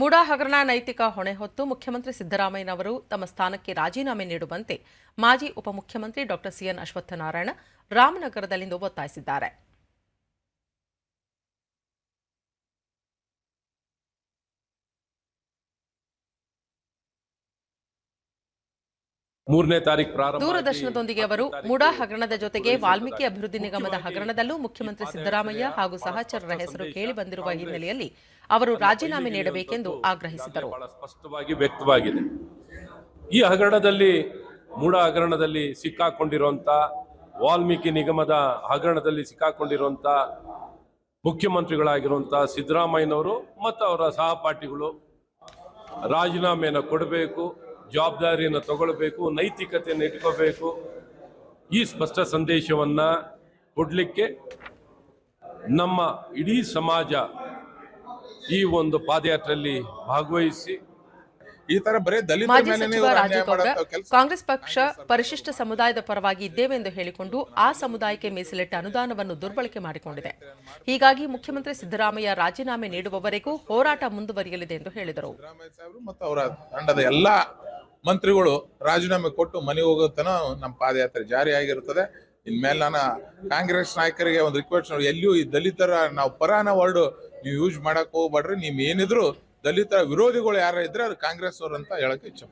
ಮೂಡಾ ಹಗರಣ ನೈತಿಕ ಹೊಣೆ ಹೊತ್ತು ಮುಖ್ಯಮಂತ್ರಿ ಸಿದ್ದರಾಮಯ್ಯನವರು ತಮ್ಮ ಸ್ಥಾನಕ್ಕೆ ರಾಜೀನಾಮೆ ನೀಡುವಂತೆ ಮಾಜಿ ಉಪಮುಖ್ಯಮಂತ್ರಿ ಡಾ ಸಿಎನ್ ಅಶ್ವತ್ಥನಾರಾಯಣ ರಾಮನಗರದಲ್ಲಿಂದು ಒತ್ತಾಯಿಸಿದ್ದಾರೆ. ಮೂರನೇ ತಾರೀಕು ಪ್ರಾರಂಭ ದೂರದರ್ಶನದೊಂದಿಗೆ ಅವರು ಮುಡಾ ಹಗರಣದ ಜೊತೆಗೆ ವಾಲ್ಮೀಕಿ ಅಭಿವೃದ್ಧಿ ನಿಗಮದ ಹಗರಣದಲ್ಲೂ ಮುಖ್ಯಮಂತ್ರಿ ಸಿದ್ದರಾಮಯ್ಯ ಹಾಗೂ ಸಹಚರರ ಹೆಸರು ಕೇಳಿಬಂದಿರುವ ಹಿನ್ನೆಲೆಯಲ್ಲಿ ಅವರು ರಾಜೀನಾಮೆ ನೀಡಬೇಕೆಂದು ಆಗ್ರಹಿಸಿದರು. ಬಹಳ ಸ್ಪಷ್ಟವಾಗಿ ವ್ಯಕ್ತವಾಗಿದೆ. ಈ ಹಗರಣದಲ್ಲಿ ಮೂಡ ಹಗರಣದಲ್ಲಿ ಸಿಕ್ಕಾಕೊಂಡಿರುವಂತ ವಾಲ್ಮೀಕಿ ನಿಗಮದ ಹಗರಣದಲ್ಲಿ ಸಿಕ್ಕಾಕೊಂಡಿರುವಂತ ಮುಖ್ಯಮಂತ್ರಿಗಳಾಗಿರುವಂತ ಸಿದ್ದರಾಮಯ್ಯನವರು ಮತ್ತು ಅವರ ಸಹಪಾಠಿಗಳು ರಾಜೀನಾಮೆಯನ್ನು ಕೊಡಬೇಕು. ಜವಾಬ್ದಾರಿಯನ್ನು ತಗೊಳ್ಬೇಕು ನೈತಿಕತೆಯನ್ನು ಇಟ್ಕೋಬೇಕು ಈ ಸ್ಪಷ್ಟ ಸಂದೇಶವನ್ನ ಕೊಡಲಿಕ್ಕೆ ನಮ್ಮ ಇಡೀ ಸಮಾಜ ಈ ಒಂದು ಪಾದಯಾತ್ರೆಯಲ್ಲಿ ಭಾಗವಹಿಸಿ. ಈ ತರ ಬರೀ ದಲಿತ ಮಾಜಿ ಸಚಿವ ಕಾಂಗ್ರೆಸ್ ಪಕ್ಷ ಪರಿಶಿಷ್ಟ ಸಮುದಾಯದ ಪರವಾಗಿ ಇದ್ದೇವೆ ಎಂದು ಹೇಳಿಕೊಂಡು ಆ ಸಮುದಾಯಕ್ಕೆ ಮೀಸಲಿಟ್ಟ ಅನುದಾನವನ್ನು ದುರ್ಬಳಕೆ ಮಾಡಿಕೊಂಡಿದೆ. ಹೀಗಾಗಿ ಮುಖ್ಯಮಂತ್ರಿ ಸಿದ್ದರಾಮಯ್ಯ ರಾಜೀನಾಮೆ ನೀಡುವವರೆಗೂ ಹೋರಾಟ ಮುಂದುವರಿಯಲಿದೆ ಎಂದು ಹೇಳಿದರು. ಸಿದ್ದರಾಮಯ್ಯ ಸಾಹೇಬರು ಮತ್ತು ಅವರ ತಂಡದ ಎಲ್ಲಾ ಮಂತ್ರಿಗಳು ರಾಜೀನಾಮೆ ಕೊಟ್ಟು ಮನೆ ಹೋಗೋ ತನ ನಮ್ಮ ಪಾದಯಾತ್ರೆ ಜಾರಿ ಆಗಿರುತ್ತದೆ. ಇನ್ಮೇಲೆ ನಾನು ಕಾಂಗ್ರೆಸ್ ನಾಯಕರಿಗೆ ಒಂದು ರಿಕ್ವೆಸ್ಟ್ ಎಲ್ಲಿಯೂ ಈ ದಲಿತರ ನಾವು ಪರಾನ ವರ್ಡ್ ನೀವು ಯೂಸ್ ಮಾಡಕ್ ಹೋಗ್ಬೇಡ್ರಿ ನಿಮ್ ಏನಿದ್ರು ದಲಿತರ ವಿರೋಧಿಗಳು ಯಾರ ಇದ್ರೆ ಅದು ಕಾಂಗ್ರೆಸ್ ಅವರು ಅಂತ ಹೇಳಕ್ಕೆ ಇಚ್ಛೆ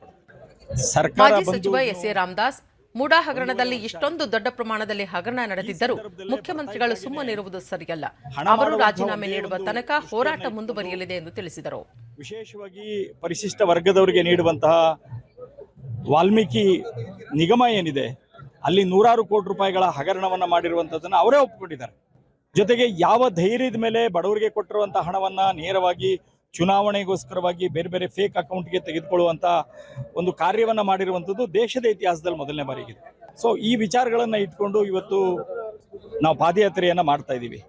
ಸರ್ಕಾರ ಮಾಜಿ ಸಚಿವ ಎಸ್ ಎ ರಾಮದಾಸ್ ಮೂಡಾ ಹಗರಣದಲ್ಲಿ ಇಷ್ಟೊಂದು ದೊಡ್ಡ ಪ್ರಮಾಣದಲ್ಲಿ ಹಗರಣ ನಡೆದಿದ್ದರೂ ಮುಖ್ಯಮಂತ್ರಿಗಳು ಸುಮ್ಮನಿರುವುದು ಸರಿಯಲ್ಲ. ಅವರು ರಾಜೀನಾಮೆ ನೀಡುವ ತನಕ ಹೋರಾಟ ಮುಂದುವರಿಯಲಿದೆ ಎಂದು ತಿಳಿಸಿದರು. ವಿಶೇಷವಾಗಿ ಪರಿಶಿಷ್ಟ ವರ್ಗದವರಿಗೆ ನೀಡುವಂತಹ ವಾಲ್ಮೀಕಿ ನಿಗಮ ಏನಿದೆ, ಅಲ್ಲಿ ನೂರಾರು ಕೋಟಿ ರೂಪಾಯಿಗಳ ಹಗರಣವನ್ನ ಮಾಡಿರುವಂತದನ್ನ ಅವರೇ ಒಪ್ಪಿಕೊಂಡಿದ್ದಾರೆ ಜೊತೆಗೆ ಯಾವ ಧೈರ್ಯದ ಮೇಲೆ ಬಡವರಿಗೆ ಕೊಟ್ಟಿರುವಂಥ ಹಣವನ್ನ ನೇರವಾಗಿ ಚುನಾವಣೆಗೋಸ್ಕರವಾಗಿ ಬೇರೆ ಬೇರೆ ಫೇಕ್ ಅಕೌಂಟ್ಗೆ ತೆಗೆದುಕೊಳ್ಳುವಂಥ ಒಂದು ಕಾರ್ಯವನ್ನ ಮಾಡಿರುವಂಥದ್ದು ದೇಶದ ಇತಿಹಾಸದಲ್ಲಿ ಮೊದಲನೇ ಬಾರಿಗಿದೆ ಸೊ ಈ ವಿಚಾರಗಳನ್ನ ಇಟ್ಕೊಂಡು ಇವತ್ತು ನಾವು ಪಾದಯಾತ್ರೆಯನ್ನು ಮಾಡ್ತಾ ಇದ್ದೀವಿ.